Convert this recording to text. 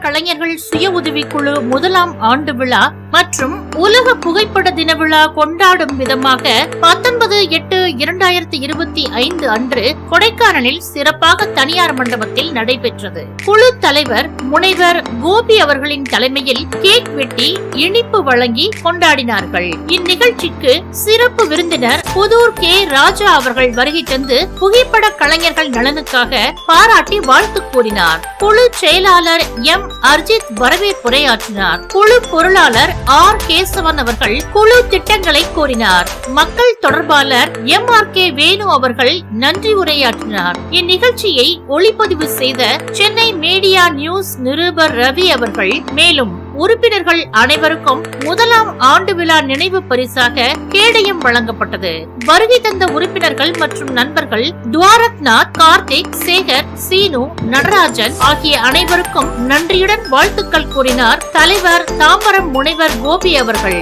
கலைஞர்கள் சுய உதவிக்குழு முதலாம் ஆண்டு விழா மற்றும் உலக புகைப்பட தின விழா கொண்டாடும் விதமாக பத்தொன்பது எட்டு இரண்டாயிரத்தி இருபத்தி ஐந்து அன்று கொடைக்கானலில் சிறப்பாக தனியார் மண்டபத்தில் நடைபெற்றது. குழு தலைவர் முனைவர் கோபி அவர்களின் தலைமையில் கேக் வெட்டி இனிப்பு வழங்கி கொண்டாடினார்கள். இந்நிகழ்ச்சிக்கு சிறப்பு விருந்தினர் புதூர் கே. ராஜா அவர்கள் வருகை தந்து புகைப்பட கலைஞர்கள் நலனுக்காக பாராட்டி வாழ்த்து கூறினார். குழு செயலாளர் எம். அர்ஜித் வரவேற்புரையாற்றினார். குழு பொருளாளர் ஆர். கேசவன் அவர்கள் குழு திட்டங்களை கூறினார் மக்கள் தொடர்பாளர் எம். ஆர். கே. வேணு அவர்கள் நன்றி உரையாற்றினார். இந்நிகழ்ச்சியை ஒளிப்பதிவு செய்த சென்னை மீடியா நியூஸ் நிருபர் ரவி அவர்கள் மேலும் உறுப்பினர்கள் அனைவருக்கும் முதலாம் ஆண்டு விழா நினைவு பரிசாக கேடயம் வழங்கப்பட்டது. வருகை தந்த உறுப்பினர்கள் மற்றும் நண்பர்கள் துவாரக்நாத் கார்த்திக் சேகர் சீனு நடராஜன் ஆகிய அனைவருக்கும் நன்றியுடன் வாழ்த்துக்கள் கூறினார் தலைவர் தாம்பரம் முனைவர் கோபி அவர்கள்.